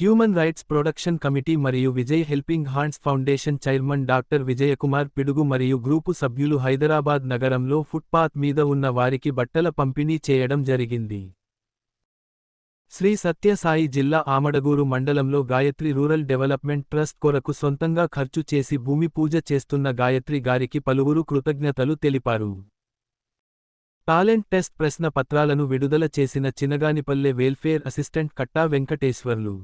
Human rights production committee మరియు Vijay helping hands foundation chairman doctor Vijayakumar Pidugu మరియు group సభ్యులు హైదరాబాద్ నగరంలో footpath మీద ఉన్న వారికి బట్టల పంపిణీ చేయడం జరిగింది. శ్రీ సత్యసాయి జిల్లా ఆమడగూరు మండలంలో గాయత్రి రూరల్ డెవలప్మెంట్ ట్రస్ట్ కొరకు సొంతంగా ఖర్చు చేసి భూమి పూజ చేస్తున్న గాయత్రి గారికి పలువురు కృతజ్ఞతలు తెలిపారు. టాలెంట్ టెస్ట్ ప్రశ్న పత్రాలను విడుదల చేసిన చినగానిపల్లె వెల్ఫేర్ అసిస్టెంట్ కట్టా వెంకటేశ్వర్లు.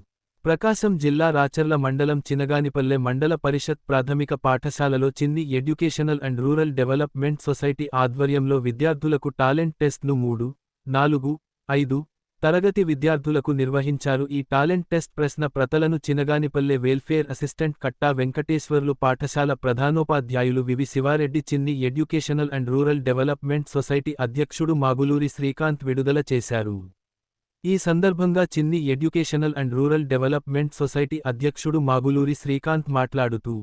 ప్రకాశం జిల్లా రాచర్ల మండలం చినగానిపల్లె మండల పరిషత్ ప్రాథమిక పాఠశాలలో Chinni educational and rural development society ఆధ్వర్యంలో విద్యార్థులకు టాలెంట్ టెస్ట్ను మూడు నాలుగు ఐదు తరగతి విద్యార్థులకు నిర్వహించారు. ఈ టాలెంట్ టెస్ట్ ప్రశ్న ప్రతలను చినగానిపల్లె వెల్ఫేర్ అసిస్టెంట్ కట్టా వెంకటేశ్వర్లు పాఠశాల ప్రధానోపాధ్యాయులు V V Sivareddy Chinni educational and rural development society అధ్యక్షుడు మాగులూరి శ్రీకాంత్ విడుదల చేశారు. ఈ సందర్భంగా Chinni educational and rural development society అధ్యక్షుడు మాగులూరి శ్రీకాంత్ మాట్లాడుతూ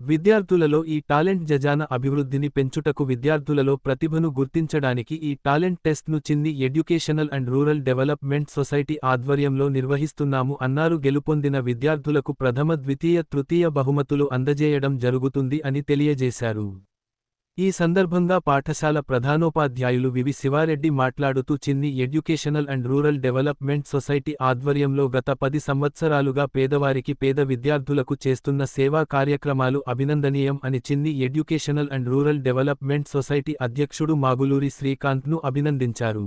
విద్యార్థులలో ఈ టాలెంట్ జజాన అభివృద్ధిని పెంచుటకు విద్యార్థులలో ప్రతిభను గుర్తించడానికి ఈ talent టెస్ట్ను Chinni educational and rural development society ఆధ్వర్యంలో నిర్వహిస్తున్నాము అన్నారు. గెలుపొందిన విద్యార్థులకు ప్రథమ ద్వితీయ తృతీయ బహుమతులు అందజేయడం జరుగుతుంది అని తెలియజేశారు. ఈ సందర్భంగా పాఠశాల ప్రధానోపాధ్యాయులు V V Sivareddy Sivareddy Chinni educational and rural development society ఆధ్వర్యంలో గత పది సంవత్సరాలుగా పేదవారికి పేద విద్యార్థులకు చేస్తున్న సేవా కార్యక్రమాలు అభినందనీయం అని Chinni educational and rural development society అధ్యక్షుడు మాగులూరి శ్రీకాంత్ను అభినందించారు.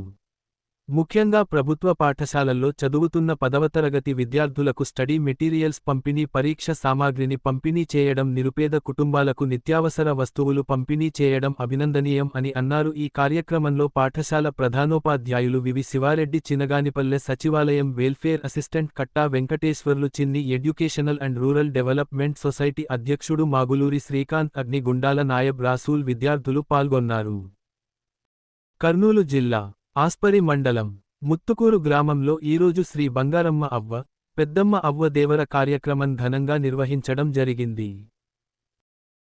ముఖ్యంగా ప్రభుత్వ పాఠశాలల్లో చదువుతున్న పదవ తరగతి విద్యార్థులకు స్టడీ మెటీరియల్స్ పంపిణీ పరీక్ష సామాగ్రిని పంపిణీ చేయడం నిరుపేద కుటుంబాలకు నిత్యావసర వస్తువులు పంపిణీ చేయడం అభినందనీయం అని అన్నారు. ఈ కార్యక్రమంలో పాఠశాల ప్రధానోపాధ్యాయులు వివి శివారెడ్డి చినగానిపల్లె సచివాలయం welfare assistant Katta Venkateswarlu Chinni educational and rural development society అధ్యక్షుడు మాగులూరి శ్రీకాంత్ అగ్నిగుండాల నాయబ్ రాసూల్ విద్యార్థులు పాల్గొన్నారు. కర్నూలు జిల్లా ఆస్పరి మండలం ముత్తుకూరు గ్రామంలో ఈరోజు శ్రీ బంగారమ్మ అవ్వ పెద్దమ్మ అవ్వ దేవర కార్యక్రమం ఘనంగా నిర్వహించడం జరిగింది.